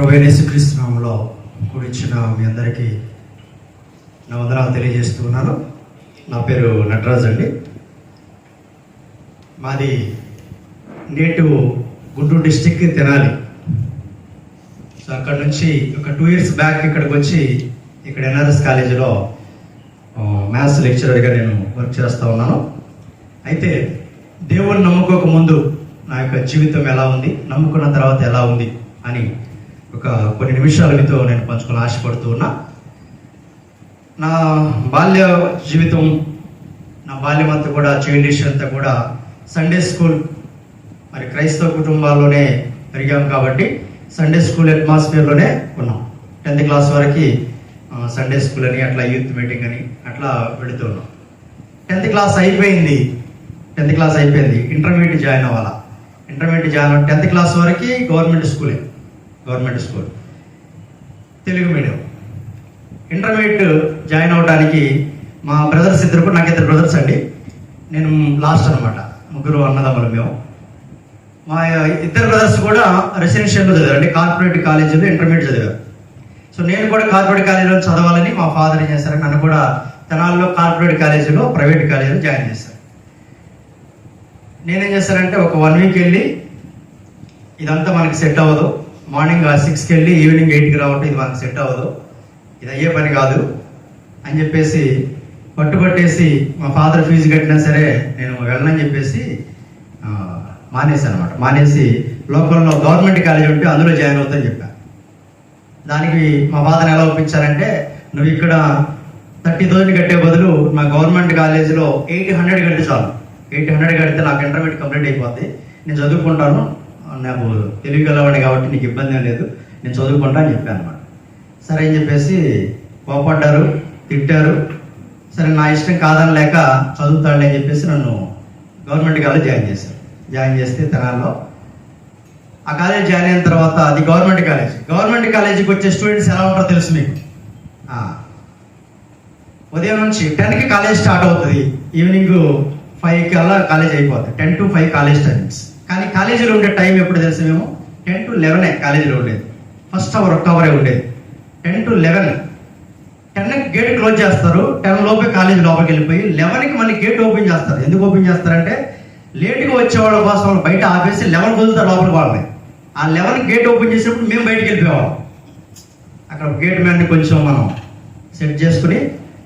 ప్రభు కూడిచ్చిన మీ అందరికీ నా వందనాలు తెలియజేస్తున్నాను నా పేరు నటరాజ్ అండి. మాది native Guntur district Tenali. So అక్కడ నుంచి ఒక టూ ఇయర్స్ బ్యాక్ ఇక్కడికి వచ్చి ఇక్కడ ఎన్ఆర్ఎస్ కాలేజీలో మ్యాథ్స్ లెక్చరర్గా నేను వర్క్ చేస్తూ ఉన్నాను. అయితే దేవుణ్ణి నమ్ముకోక ముందు నా యొక్క జీవితం ఎలా ఉంది? నమ్ముకున్న తర్వాత ఎలా ఉంది? అని ఒక కొన్ని నిమిషాలు మీతో నేను పంచుకొని ఆశపడుతూ ఉన్నా. నా బాల్య జీవితం నా బాల్యం అంతా కూడా చైల్డిష్ అంతా కూడా సండే స్కూల్ మరి క్రైస్తవ కుటుంబాల్లోనే పెరిగాం కాబట్టి సండే స్కూల్ అట్మాస్ఫియర్లోనే ఉన్నాం. టెన్త్ క్లాస్ వరకు సండే స్కూల్ అని అట్లా యూత్ మీటింగ్ అని అట్లా పెడుతూ ఉన్నాం. టెన్త్ క్లాస్ అయిపోయింది. టెన్త్ క్లాస్ అయిపోయింది. ఇంటర్మీడియట్ జాయిన్ అవ్వాలా. ఇంటర్మీడియట్ జాయిన్ టెన్త్ క్లాస్ వరకు గవర్నమెంట్ స్కూలే. Government school. Telugu medium. Intermediate join అవ్వడానికి మా బ్రదర్స్ ఇద్దరు కూడా నాకు ఇద్దరు బ్రదర్స్ అండి. నేను లాస్ట్ అనమాట ముగ్గురు అన్నదమ్ములు మేము. మా ఇద్దరు బ్రదర్స్ కూడా రెసిడెన్షియల్లో చదివారు అంటే కార్పొరేట్ కాలేజీలో ఇంటర్మీడియట్ చదివారు. సో నేను కూడా కార్పొరేట్ కాలేజీలో చదవాలని మా ఫాదర్ ఏం చేశారు నన్ను కూడా తెనాల్లో కార్పొరేట్ కాలేజీలో ప్రైవేట్ కాలేజీలో జాయిన్ చేశారు. నేనేం చేశానంటే ఒక వన్ వీక్ వెళ్ళి ఇదంతా మనకి సెట్ అవ్వదు. మార్నింగ్ సిక్స్కి వెళ్ళి ఈవినింగ్ ఎయిట్కి రావంటే ఇది మనకు సెట్ అవ్వదు. ఇది అయ్యే పని కాదు. అని చెప్పేసి పట్టుబట్టేసి మా ఫాదర్ ఫీజు కట్టినా సరే నేను వెళ్ళనని చెప్పేసి ఆ, మానేశాను అనమాట మానేసి లోకల్లో గవర్నమెంట్ కాలేజ్ ఉంటే అందులో జాయిన్ అవుతుందని చెప్పాను దానికి మా ఫాదర్ని ఎలా ఒప్పించారంటే నువ్వు ఇక్కడ థర్టీ థౌసండ్ కట్టే బదులు మా గవర్నమెంట్ కాలేజీలో ఎయిట్ హండ్రెడ్ కడితే చాలు. ఎయిట్ హండ్రెడ్ కడితే నాకు ఇంటర్మీడియట్ కంప్లీట్ అయిపోద్ది. నేను చదువుకుంటాను. నాకు తెలివి గలవాడిని కాబట్టి నీకు ఇబ్బంది లేదు. నేను చదువుకుంటా అని చెప్పాను అనమాట సరే అని చెప్పేసి కోపడ్డారు తిట్టారు. సరే నా ఇష్టం కాదని లేక చదువుతాడని అని చెప్పేసి నన్ను గవర్నమెంట్ కాలేజ్ జాయిన్ చేశారు. జాయిన్ చేస్తే తెనాల్లో. ఆ కాలేజ్ జాయిన్ అయిన తర్వాత అది గవర్నమెంట్ కాలేజ్. గవర్నమెంట్ కాలేజీకి వచ్చే స్టూడెంట్స్ ఎలా ఉంటారో తెలుసు మీకు? ఉదయం నుంచి టెన్కి కాలేజ్ స్టార్ట్ అవుతుంది. ఈవినింగ్ ఫైవ్కి అలా కాలేజ్ అయిపోతుంది ten to five college timings. కానీ కాలేజీలో ఉండే టైం ఎప్పుడు తెలుసు మేము? టెన్ టు లెవెనే కాలేజీలో ఉండేది. ఫస్ట్ అవర్ ఒక్క అవరే ఉండేది. Ten to eleven. Ten gate close చేస్తారు. టెన్ లోపే కాలేజ్ లోపలికి వెళ్ళిపోయి లెవెన్కి మళ్ళీ గేట్ ఓపెన్ చేస్తారు. ఎందుకు ఓపెన్ చేస్తారంటే లేట్గా వచ్చే వాళ్ళ కోసం వాళ్ళు బయట ఆపేసి లెవెన్ వదులుతారు లోపలికి వాళ్ళని. ఆ లెవెన్ గేట్ ఓపెన్ చేసినప్పుడు మేము బయటికి వెళ్ళిపోయేవాళ్ళం. అక్కడ గేట్ మ్యాన్ని కొంచెం మనం సెట్ చేసుకుని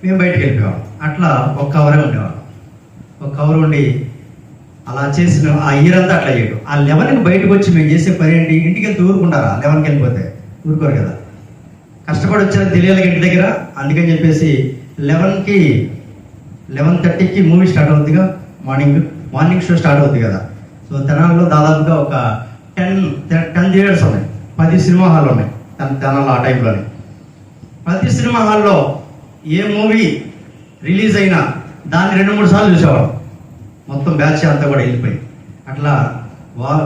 మేము బయటికి వెళ్ళిపోయేవాళ్ళం. అట్లా ఒక అవరే ఉండేవాళ్ళం. ఒక అవర్ ఉండి అలా చేసిన ఆ ఇయర్ అంతా అట్లా చేయడు. ఆ లెవెన్కి బయటకు వచ్చి మేము చేసే పని ఏంటి? ఇంటికి వెళ్తే ఊరుకుంటారా? లెవెన్కి వెళ్ళిపోతే ఊరుకోరు కదా. కష్టపడి వచ్చారు తెలియాలి ఇంటి దగ్గర. అందుకని చెప్పేసి లెవెన్కి లెవెన్ థర్టీకి మూవీ స్టార్ట్ అవుతుందిగా మార్నింగ్ మార్నింగ్ షో స్టార్ట్ అవుతుంది కదా. సో తెనాలలో దాదాపుగా ఒక టెన్ టెన్ థియేటర్స్ ఉన్నాయి. పది సినిమా హాల్ ఉన్నాయి తెనాలలో ఆ టైంలోనే ప్రతి సినిమా హాల్లో ఏ మూవీ రిలీజ్ అయినా దాన్ని రెండు మూడు సార్లు చూసేవాడు మొత్తం బ్యాచ్ అంతా కూడా వెళ్ళిపోయి అట్లా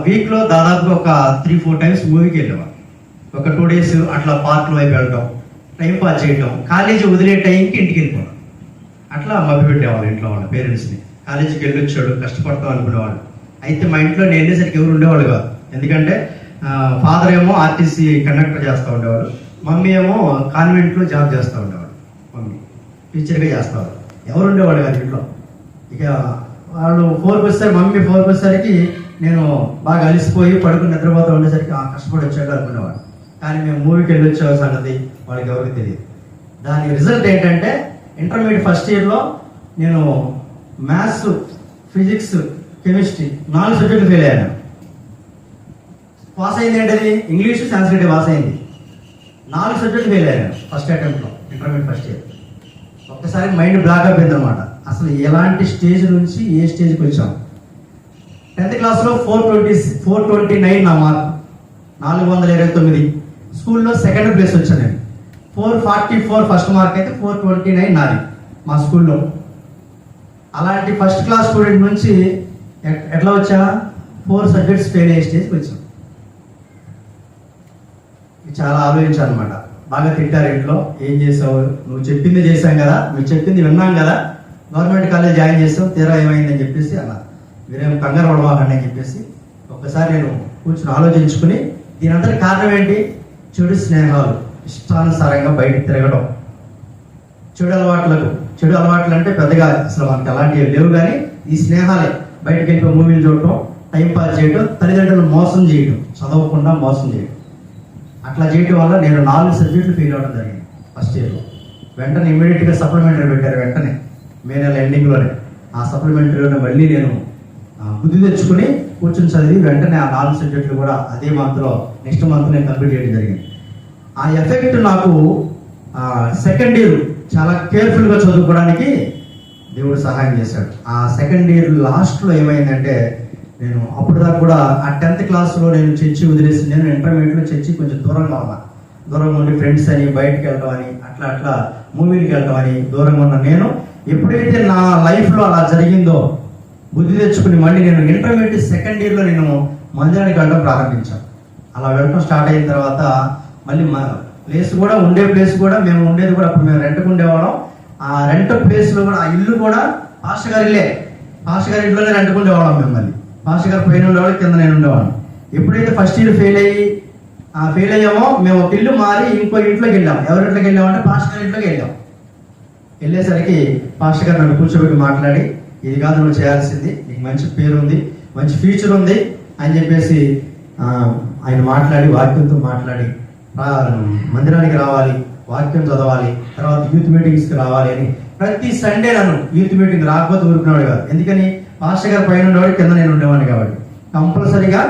వీక్లో దాదాపు ఒక త్రీ ఫోర్ టైమ్స్ మూవీకి వెళ్ళేవాడు ఒక టూ డేస్ అట్లా పార్క్లో వైపు వెళ్ళటం టైం పాస్ చేయటం కాలేజీ వదిలే టైంకి ఇంటికి వెళ్ళిపోవడం. అట్లా మభ్య పెట్టేవాళ్ళు ఇంట్లో వాళ్ళ పేరెంట్స్ని కాలేజీకి వెళ్ళొచ్చాడు కష్టపడతాం అనుకునేవాళ్ళు. అయితే మా ఇంట్లో నేను ఎవరు ఉండేవాళ్ళు కాదు. ఎందుకంటే ఫాదర్ ఏమో ఆర్టీసీ కండక్టర్ చేస్తూ ఉండేవాడు. మమ్మీ ఏమో కాన్వెంట్లో జాబ్ చేస్తూ ఉండేవాడు. మమ్మీ టీచర్గా చేస్తారు ఎవరు ఉండేవాళ్ళు కాదు ఇంట్లో? ఇక వాళ్ళు ఫోర్కి వచ్చేసరికి మమ్మీ ఫోర్కి వచ్చేసరికి నేను బాగా అలిసిపోయి పడుకుని నిద్రపోతా ఉండేసరికి ఆ కష్టపడి వచ్చాడు అనుకునేవాడు. కానీ మేము మూవీకి వెళ్ళి వచ్చే సంగతి వాళ్ళకి ఎవరికి తెలియదు. దాని రిజల్ట్ ఏంటంటే ఇంటర్మీడియట్ ఫస్ట్ ఇయర్లో నేను మ్యాథ్స్ ఫిజిక్స్ కెమిస్ట్రీ నాలుగు సబ్జెక్టులు ఫెయిల్ అయ్యాను. పాస్ అయింది ఏంటది? ఇంగ్లీష్ సాంస్క్రిట్ పాస్ అయింది. నాలుగు సబ్జెక్టులు ఫెయిల్ అయ్యాను ఫస్ట్ అటెంప్ట్లో ఇంటర్మీడియట్ ఫస్ట్ ఇయర్ ఒక్కసారి మైండ్ బ్లాక్ అయిపోయింది అనమాట అసలు ఎలాంటి స్టేజ్ నుంచి ఏ స్టేజ్కి వచ్చాం? టెన్త్ క్లాస్లో four twenty four twenty nine నా మార్క్ నాలుగు వందల ఇరవై తొమ్మిది. స్కూల్లో సెకండ్ ప్లేస్ వచ్చాను నేను. Four forty four first mark అయితే ఫోర్ ట్వంటీ నైన్ నాది మా స్కూల్లో అలాంటి ఫస్ట్ క్లాస్ స్టూడెంట్ నుంచి ఎట్- ఎట్లా వచ్చా? ఫోర్ సబ్జెక్ట్స్ ఫెయిల్ అయ్యే స్టేజ్కి వచ్చాం. చాలా ఆలోచించాను అనమాట బాగా తిట్టారు ఇంట్లో. ఏం చేసావు? నువ్వు చెప్పింది చేశాం కదా. నువ్వు చెప్పింది విన్నాం కదా. గవర్నమెంట్ కాలేజ్ జాయిన్ చేసావు తీరా ఏమైందని చెప్పేసి అలా. మీరేం కంగారు పడవాకండి అని చెప్పేసి ఒక్కసారి నేను కూర్చొని ఆలోచించుకుని దీనంతటి కారణం ఏంటి? చెడు స్నేహాలు ఇష్టానుసారంగా బయట తిరగడం. చెడు అలవాట్లకు చెడు అలవాట్లు అంటే పెద్దగా అసలు మనకి అలాంటివి లేవు కానీ ఈ స్నేహాలే బయటకు వెళ్ళిపోయి మూవీలు చూడటం టైం పాస్ చేయడం తల్లిదండ్రులు మోసం చేయడం చదవకుండా మోసం చేయడం అట్లా చేయడం వల్ల నేను నాలుగు సబ్జెక్టులు ఫెయిల్ అవడం జరిగింది ఫస్ట్ ఇయర్లో వెంటనే ఇమీడియట్గా సప్లిమెంటరీ పెట్టారు వెంటనే. మే నెల ఎండింగ్లోనే ఆ సప్లిమెంటరీలోనే మళ్ళీ నేను బుద్ధి తెచ్చుకుని కూర్చొని చదివి వెంటనే ఆ నాలుగు సబ్జెక్టులు కూడా అదే మంత్లో నెక్స్ట్ మంత్ నేను కంప్లీట్ చేయడం జరిగింది. ఆ ఎఫెక్ట్ నాకు సెకండ్ ఇయర్ చాలా కేర్ఫుల్గా చదువుకోవడానికి దేవుడు సహాయం చేశాడు. ఆ సెకండ్ ఇయర్ లాస్ట్లో ఏమైందంటే నేను అప్పుడు దాకా కూడా ఆ టెన్త్ క్లాస్లో నేను చర్చి వదిలేసి నేను ఇంటర్మీడియట్లో చర్చి కొంచెం దూరంగా ఉన్నా. దూరంగా ఉండి ఫ్రెండ్స్ అని బయటకు వెళ్ళడం అని అట్లా అట్లా మూవీకి వెళ్ళడం అని దూరంగా ఉన్న. నేను ఎప్పుడైతే నా లైఫ్లో అలా జరిగిందో బుద్ధి తెచ్చుకుని మళ్ళీ నేను ఇంటర్మీడియట్ సెకండ్ ఇయర్లో నేను మందిరానికి వెళ్ళడం ప్రారంభించాను. అలా వెళ్ళడం స్టార్ట్ అయిన తర్వాత మళ్ళీ మా ప్లేస్ కూడా ఉండే ప్లేస్ కూడా మేము ఉండేది కూడా అప్పుడు మేము రెంట్కు ఉండేవాళ్ళం. ఆ రెంట్ ప్లేస్లో కూడా ఆ ఇల్లు కూడా పాస్టర్ గారి ఇల్లే. గారి ఇంట్లోనే రెంట్కు ఉండేవాళ్ళం మేము మళ్ళీ. మాస్టర్ గారు పైన ఉండేవాళ్ళు కింద నేను ఉండేవాళ్ళం ఎప్పుడైతే ఫస్ట్ ఇయర్ ఫెయిల్ అయ్యి ఫెయిల్ అయ్యామో మేము ఒక ఇల్లు మారి ఇంకో ఇంట్లోకి వెళ్ళాం. ఎవరి ఇంట్లోకి వెళ్ళామంటే పాస్టర్ గారి ఇంట్లోకి వెళ్ళాం. వెళ్ళేసరికి పాస్టర్ గారు నన్ను కూర్చోబెట్టి మాట్లాడి ఇది కాదు నువ్వు చేయాల్సింది నీకు మంచి పేరు ఉంది మంచి ఫ్యూచర్ ఉంది అని చెప్పేసి ఆయన మాట్లాడి వాక్యంతో మాట్లాడి మందిరానికి రావాలి వాక్యం చదవాలి తర్వాత యూత్ మీటింగ్స్కి రావాలి అని ప్రతి సండే నన్ను యూత్ మీటింగ్ రాకపోతే ఊరుకునేవాడు కాదు. ఎందుకని? పాస్టర్ గారు పైన ఉండేవాడు కింద నేను ఉండేవాడిని కాబట్టి. కంపల్సరీగా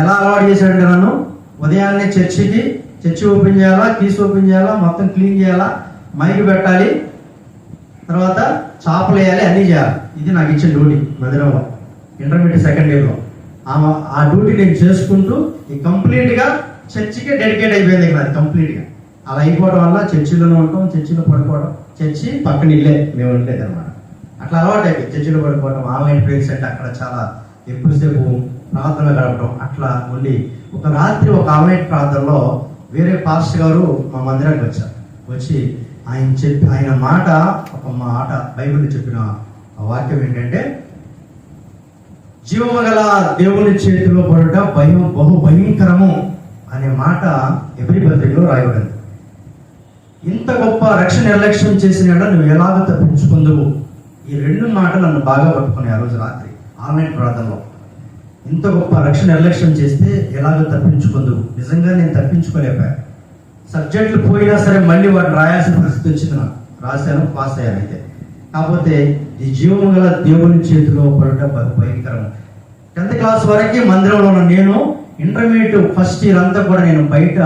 ఎలా అలవాటు చేశాడంటే నన్ను ఉదయాన్నే చర్చికి చర్చి ఓపెన్ చేయాలా కీస్ ఓపెన్ చేయాలా మొత్తం క్లీన్ చేయాలా మైక్ పెట్టాలి తర్వాత చాపలు వేయాలి అన్నీ చేయాలి. ఇది నాకు ఇచ్చిన డ్యూటీ మధురంలో ఇంటర్మీడియట్ సెకండ్ ఇయర్లో. ఆ ఆ డ్యూటీ నేను చేసుకుంటూ ఈ కంప్లీట్గా చర్చికే డెడికేట్ అయిపోయింది ఇక్కడ అది కంప్లీట్గా. అలా అయిపోవడం వల్ల చర్చిలోనే ఉంటాం చర్చిలో పడుకోవడం చర్చి పక్కన ఇల్లే మేము ఉండేది అనమాట అట్లా అలవాటు అయిపోయింది చర్చిలో పడుకోవడం ఆన్లైన్ ప్రేయర్స్ అంటే అక్కడ చాలా ఎక్కువసేపు ప్రార్థన గడపడం అట్లా ఉండి ఒక రాత్రి ఒక ఆన్లైన్ ప్రార్థనలో వేరే పాస్టర్ గారు మా మందిరానికి వచ్చారు. వచ్చి ఆయన చెప్పి ఆయన మాట ఒక మాట బైబిల్ చెప్పిన ఆ వాక్యం ఏంటంటే జీవము గల దేవుని చేతిలో పడుట భయం బహు భయంకరము అనే మాట ఎవరి పత్రికలో రాయబడింది. ఇంత గొప్ప రక్షణ నిర్లక్ష్యం చేసిన నువ్వు ఎలాగ తప్పించుకుందువు? ఈ రెండు మాటలు నన్ను బాగా పట్టుకున్నాయి ఆ రోజు రాత్రి. ఆన్లైన్ ప్రార్థనలో. ఇంత గొప్ప రక్షణ నిర్లక్ష్యం చేస్తే ఎలాగో తప్పించుకుందు నిజంగా నేను తప్పించుకోలేకపోయాను సబ్జెక్టులు పోయినా సరే మళ్ళీ వాటిని రాయాల్సిన పరిస్థితి వచ్చింది నాకు. రాశాను పాస్ అయ్యాను అయితే. కాకపోతే ఈ జీవము గల దేవుని చేతిలో పడటం బహు భయంకరం టెన్త్ క్లాస్ వరకే మందిరంలో ఉన్న నేను ఇంటర్మీడియట్ ఫస్ట్ ఇయర్ అంతా కూడా నేను బయట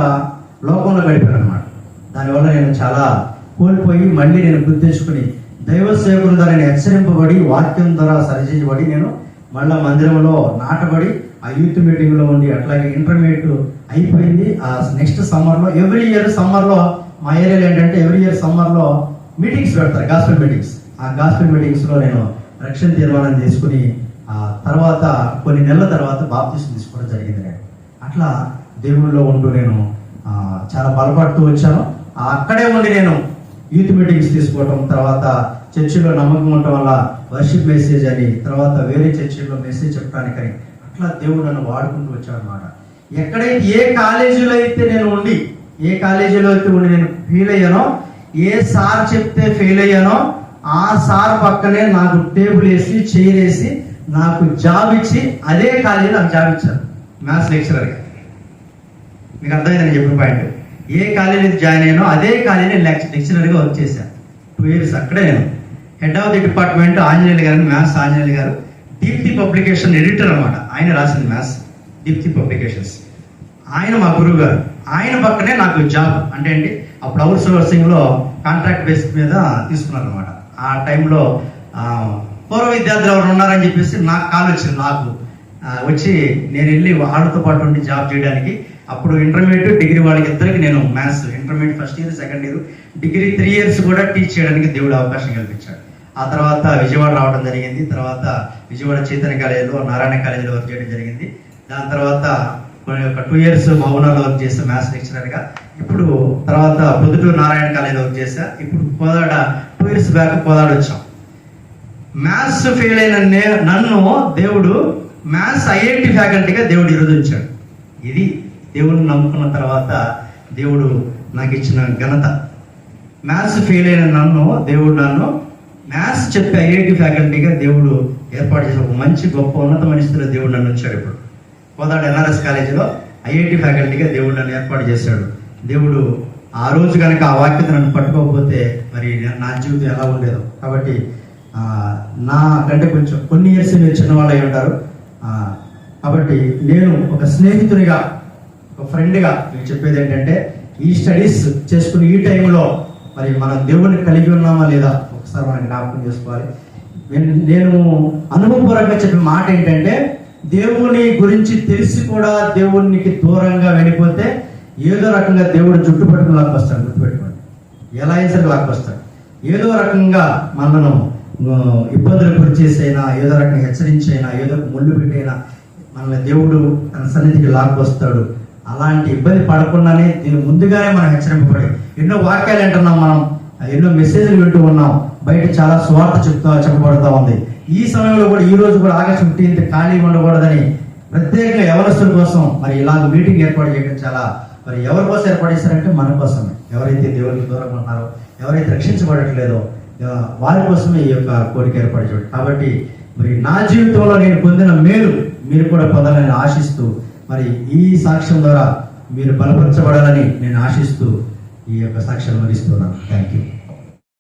లోకంలో గడిపాను అనమాట దానివల్ల నేను చాలా కోల్పోయి మళ్ళీ నేను గుర్తించుకుని దైవ సేవకుల ద్వారా నేను హెచ్చరింపబడి వాక్యం ద్వారా సరిచేయబడి నేను మళ్ళా మందిరంలో నాటబడి ఆ యూత్ మీటింగ్లో ఉండి అట్లాగే ఇంటర్మీడియట్ అయిపోయింది. ఆ నెక్స్ట్ సమ్మర్లో ఎవ్రీ ఇయర్ సమ్మర్లో మా ఏరియాలో ఏంటంటే ఎవ్రీ ఇయర్ సమ్మర్లో మీటింగ్స్ పెడతారు గాస్పిల్ మీటింగ్స్. ఆ గాస్పిల్ మీటింగ్స్లో నేను రక్షణ తీర్మానం తీసుకుని ఆ తర్వాత కొన్ని నెలల తర్వాత బాప్తీసం తీసుకోవడం జరిగింది నేను. అట్లా దేవుళ్ళలో ఉంటూ నేను చాలా బలపడుతూ వచ్చాను. అక్కడే ఉండి నేను యూత్ మీటింగ్స్ తీసుకోవటం తర్వాత చర్చిలో నమ్మకం ఉండటం వల్ల వర్షిప్ మెసేజ్ అని తర్వాత వేరే చర్చిలో మెసేజ్ చెప్పడానికని అట్లా దేవుడు నన్ను వాడుకుంటూ వచ్చాడనమాట ఎక్కడైతే ఏ కాలేజీలో అయితే నేను ఉండి ఏ కాలేజీలో అయితే ఉండి నేను ఫెయిల్ అయ్యానో ఏ సార్ చెప్తే ఫెయిల్ అయ్యానో ఆ సార్ పక్కనే నాకు టేబుల్ వేసి చైర్ వేసి నాకు జాబ్ ఇచ్చి అదే కాలేజీ నాకు జాబ్ ఇచ్చారు. మ్యాథ్స్ లెక్చరర్గా మీకు అర్థమైందని చెప్పిన పాయింట్ ఏ కాలేజీ జాయిన్ అయ్యానో అదే కాలేజీ లెక్చరర్గా వర్క్ చేశాను టూ ఇయర్స్ అక్కడే నేను. Head of the department Anjaneyulu garu maths Anjaneyulu గారు దీప్తి పబ్లికేషన్ ఎడిటర్ అనమాట. ఆయన రాసింది మ్యాథ్స్ దీప్తి పబ్లికేషన్స్ ఆయన మా గురువు గారు. ఆయన పక్కనే నాకు జాబ్ అంటే ఏంటి? అప్పుడు అవుట్ సోర్సింగ్లో కాంట్రాక్ట్ బేస్ మీద తీసుకున్నారు అనమాట ఆ టైంలో పూర్వ విద్యార్థులు ఎవరు ఉన్నారని చెప్పేసి నాకు కాల్ వచ్చింది నాకు. వచ్చి నేను వెళ్ళి వాళ్ళతో పాటు ఉండి జాబ్ చేయడానికి. అప్పుడు ఇంటర్మీడియట్ డిగ్రీ వాళ్ళకి ఇద్దరికి నేను maths intermediate first year second year degree three years కూడా టీచ్ చేయడానికి దేవుడు అవకాశం కల్పించాడు. ఆ తర్వాత విజయవాడ రావడం జరిగింది. తర్వాత విజయవాడ చైతన్య కాలేజీలో నారాయణ కాలేజీలో వర్క్ చేయడం జరిగింది. దాని తర్వాత కొన్ని ఒక టూ ఇయర్స్ భవనాల్లో వర్క్ చేసా మ్యాథ్స్ లెక్చరర్గా ఇప్పుడు తర్వాత పొద్దుటూరు నారాయణ కాలేజీలో వర్క్ చేశా. ఇప్పుడు Kodad two years back Kodad వచ్చాం. మ్యాథ్స్ ఫెయిల్ అయిన నన్ను దేవుడు మ్యాథ్స్ ఐఐటి ఫ్యాకల్టీగా దేవుడు ఈరోజు ఇది దేవుడిని నమ్ముకున్న తర్వాత దేవుడు నాకు ఇచ్చిన ఘనత. మ్యాథ్స్ ఫెయిల్ అయిన నన్ను దేవుడు నన్ను మ్యాథ్స్ చెప్పే ఐఐటి ఫ్యాకల్టీగా దేవుడు ఏర్పాటు చేసిన ఒక మంచి గొప్ప ఉన్నతమైన స్థితిలో దేవుడు నన్ను వచ్చాడు ఇప్పుడు. కోదాడు ఎన్ఆర్ఎస్ కాలేజీలో ఐఐటి ఫ్యాకల్టీగా దేవుడు నన్ను ఏర్పాటు చేశాడు. దేవుడు ఆ రోజు కనుక ఆ వాక్యత నన్ను పట్టుకోకపోతే మరి నా జీవితం ఎలా ఉండేదో. కాబట్టి నా కంటే కొంచెం కొన్ని ఇయర్స్ మీరు చిన్నవాళ్ళు అయి ఉంటారు. కాబట్టి నేను ఒక స్నేహితునిగా ఒక ఫ్రెండ్గా మీకు చెప్పేది ఏంటంటే ఈ స్టడీస్ చేసుకుని ఈ టైంలో మరి మనం దేవుడిని కలిగి ఉన్నామా లేదా ఒకసారి మనం జ్ఞాపకం చేసుకోవాలి. నేను నేను అనుభవపూర్వకంగా చెప్పే మాట ఏంటంటే దేవుని గురించి తెలిసి కూడా దేవునికి దూరంగా వెళ్ళిపోతే ఏదో రకంగా దేవుడు జుట్టుపట్టుకుని లాక్కొస్తాడు గుర్తుపెట్టుకోండి ఎలా అయినా లాక్కొస్తాడు. ఏదో రకంగా మనను ఇబ్బందులు గురిచేసైనా ఏదో రకంగా హెచ్చరించైనా ఏదో ముళ్ళు పెట్టైనా మనల్ని దేవుడు తన సన్నిధికి లాక్కొస్తాడు. అలాంటి ఇబ్బంది పడకుండానే దీని ముందుగానే మనం హెచ్చరింపబడి ఎన్నో వాక్యాలు అంటున్నాం మనం. ఎన్నో మెసేజ్లు వింటూ ఉన్నాం. బయట చాలా స్వార్థ చెప్తా చెప్పబడుతూ ఉంది. ఈ సమయంలో కూడా ఈ రోజు కూడా ఆగస్ట్ ఫిఫ్టీన్త్ ఖాళీ ఉండకూడదని ప్రత్యేకంగా ఎవరస్తుల కోసం మరి ఇలాగ మీటింగ్ ఏర్పాటు చేయడం చాలా మరి ఎవరి కోసం ఏర్పాటు చేశారంటే మన కోసమే. ఎవరైతే దేవునికి దూరంగా ఉన్నారో ఎవరైతే రక్షించబడట్లేదో వారి కోసమే ఈ యొక్క కోరిక ఏర్పాటు చేయడం. కాబట్టి మరి నా జీవితంలో నేను పొందిన మేలు మీరు కూడా పొందాలని ఆశిస్తూ మరి ఈ సాక్ష్యం ద్వారా మీరు బలపరచబడాలని నేను ఆశిస్తూ ఈ యొక్క సాక్ష్యం ముగిస్తున్నాను థ్యాంక్ యూ